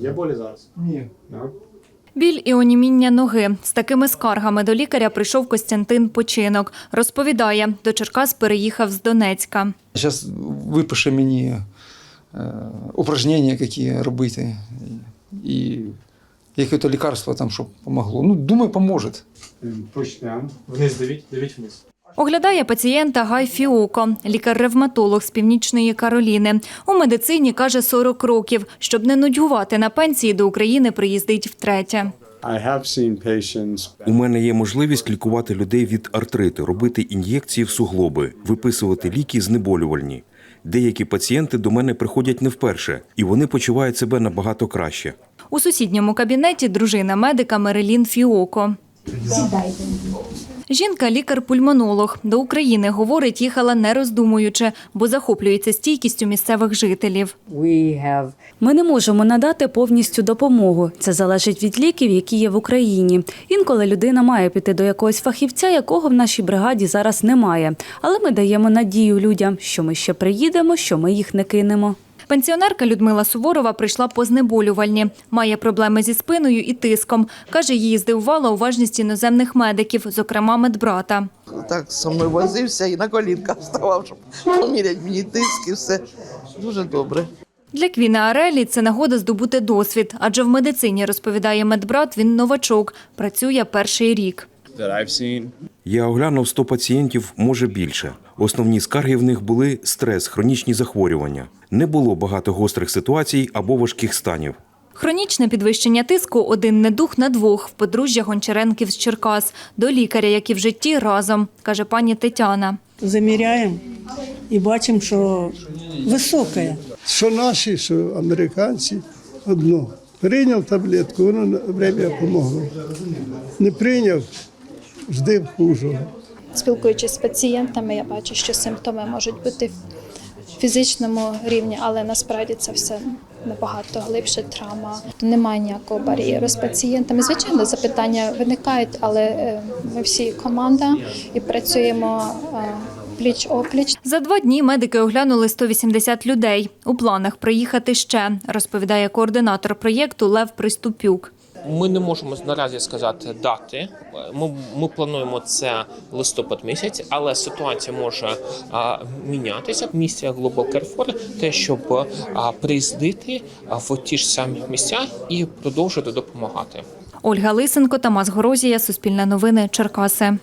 Є болі зараз? Ні. Так. Біль і оніміння ноги. З такими скаргами до лікаря прийшов Костянтин Починок. Розповідає, до Черкас переїхав з Донецька. Зараз випише мені е, упражнення, які робити. І яке-то лікарство там, щоб помогло. Ну, думаю, поможе. Push down. Вниз дивіть, дивіть вниз. Оглядає пацієнта Гай Фіоко, лікар-ревматолог з Північної Кароліни. У медицині, каже, 40 років. Щоб не нудьгувати на пенсії, до України приїздить втретє. У мене є можливість лікувати людей від артриту, робити ін'єкції в суглоби, виписувати ліки знеболювальні. Деякі пацієнти до мене приходять не вперше, і вони почувають себе набагато краще. У сусідньому кабінеті дружина медика Мерелін Фіоко. Жінка лікар-пульмонолог. До України, говорить, їхала не роздумуючи, бо захоплюється стійкістю місцевих жителів. Ми не можемо надати повністю допомогу. Це залежить від ліків, які є в Україні. Інколи людина має піти до якогось фахівця, якого в нашій бригаді зараз немає. Але ми даємо надію людям, що ми ще приїдемо, що ми їх не кинемо. Пенсіонерка Людмила Суворова прийшла по знеболювальні. Має проблеми зі спиною і тиском. Каже, її здивувала уважність іноземних медиків, зокрема медбрата. так со мною возився і на колінках вставав, щоб поміряти мені тиск і все. Дуже добре. Для Квіна Арелі це нагода здобути досвід, адже в медицині, розповідає медбрат, він новачок, працює перший рік. Я оглянув 100 пацієнтів, може більше. Основні скарги в них були стрес, хронічні захворювання. Не було багато гострих ситуацій або важких станів. Хронічне підвищення тиску – один недух на двох в подружжя Гончаренків з Черкас. До лікаря, як і в житті, разом, каже пані Тетяна. заміряємо і бачимо, що високе. Що наші, що американці одно. Прийняв таблетку, воно на время допомогло. Не прийняв, жди хужого. Спілкуючись з пацієнтами, я бачу, що симптоми можуть бути в фізичному рівні, але насправді це все набагато глибше травма. Немає ніякого бар'єру з пацієнтами. Звичайно, запитання виникають, але е, ми всі команда і працюємо пліч опліч. За два дні медики оглянули 180 людей. У планах приїхати ще, розповідає координатор проєкту Лев Приступюк. Ми не можемо наразі сказати дати. Ми, ми плануємо це листопад місяць, але ситуація може а, мінятися. Місія Global Care те, щоб а, приїздити в ті ж самі місця і продовжити допомагати. Ольга Лисенко, Тамас Горозія, Суспільне новини, Черкаси.